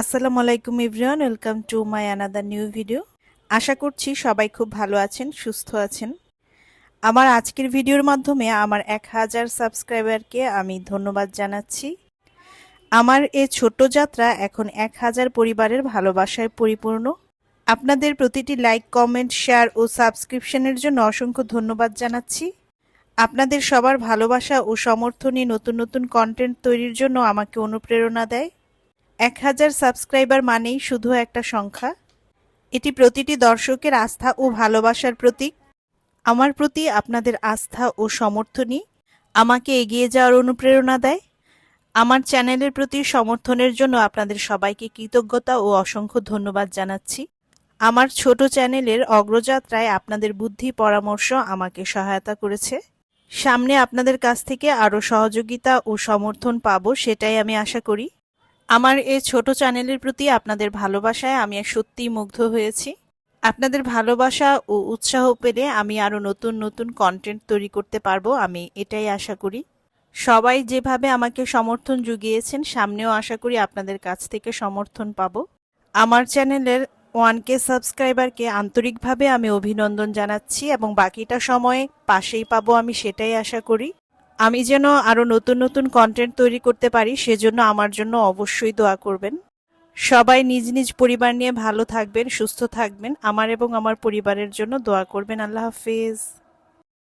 আসসালামু আলাইকুম everyone welcome to my another new video. আশা করছি সবাই খুব ভালো আছেন, সুস্থ আছেন। আমার আজকের ভিডিওর মাধ্যমে আমার এক হাজার সাবস্ক্রাইবারকে আমি ধন্যবাদ জানাচ্ছি। আমার এ ছোট্ট যাত্রা এখন এক হাজার পরিবারের ভালোবাসায় পরিপূর্ণ। আপনাদের প্রতিটি লাইক, কমেন্ট, শেয়ার ও সাবস্ক্রিপশনের জন্য অসংখ্য ধন্যবাদ জানাচ্ছি। আপনাদের সবার ভালোবাসা ও সমর্থনই নতুন নতুন কন্টেন্ট তৈরির জন্য আমাকে অনুপ্রেরণা দেয়। এক হাজার সাবস্ক্রাইবার মানেই শুধু একটা সংখ্যা। এটি প্রতিটি দর্শকের আস্থা ও ভালোবাসার প্রতীক। আমার প্রতি আপনাদের আস্থা ও সমর্থনই আমাকে এগিয়ে যাওয়ার অনুপ্রেরণা দেয়। আমার চ্যানেলের প্রতি সমর্থনের জন্য আপনাদের সবাইকে কৃতজ্ঞতা ও অসংখ্য ধন্যবাদ জানাচ্ছি। আমার ছোট চ্যানেলের অগ্রযাত্রায় আপনাদের বুদ্ধি পরামর্শ আমাকে সহায়তা করেছে। সামনে আপনাদের কাছ থেকে আরও সহযোগিতা ও সমর্থন পাবো, সেটাই আমি আশা করি। আমার এই ছোট চ্যানেলের প্রতি আপনাদের ভালোবাসায় আমি সত্যিই মুগ্ধ হয়েছি। আপনাদের ভালোবাসা ও উৎসাহ পেলে আমি আরও নতুন নতুন কন্টেন্ট তৈরি করতে পারব, আমি এটাই আশা করি। সবাই যেভাবে আমাকে সমর্থন জুগিয়েছেন, সামনেও আশা করি আপনাদের কাছ থেকে সমর্থন পাবো। আমার চ্যানেলের ওয়ান কে সাবস্ক্রাইবারকে আন্তরিকভাবে আমি অভিনন্দন জানাচ্ছি এবং বাকিটা সময়ে পাশেই পাবো আমি, সেটাই আশা করি। আমি যেন আরও নতুন নতুন কন্টেন্ট তৈরি করতে পারি, সেজন্য আমার জন্য অবশ্যই দোয়া করবেন। সবাই নিজ নিজ পরিবার নিয়ে ভালো থাকবেন, সুস্থ থাকবেন। আমার এবং আমার পরিবারের জন্য দোয়া করবেন। আল্লাহ হাফিজ।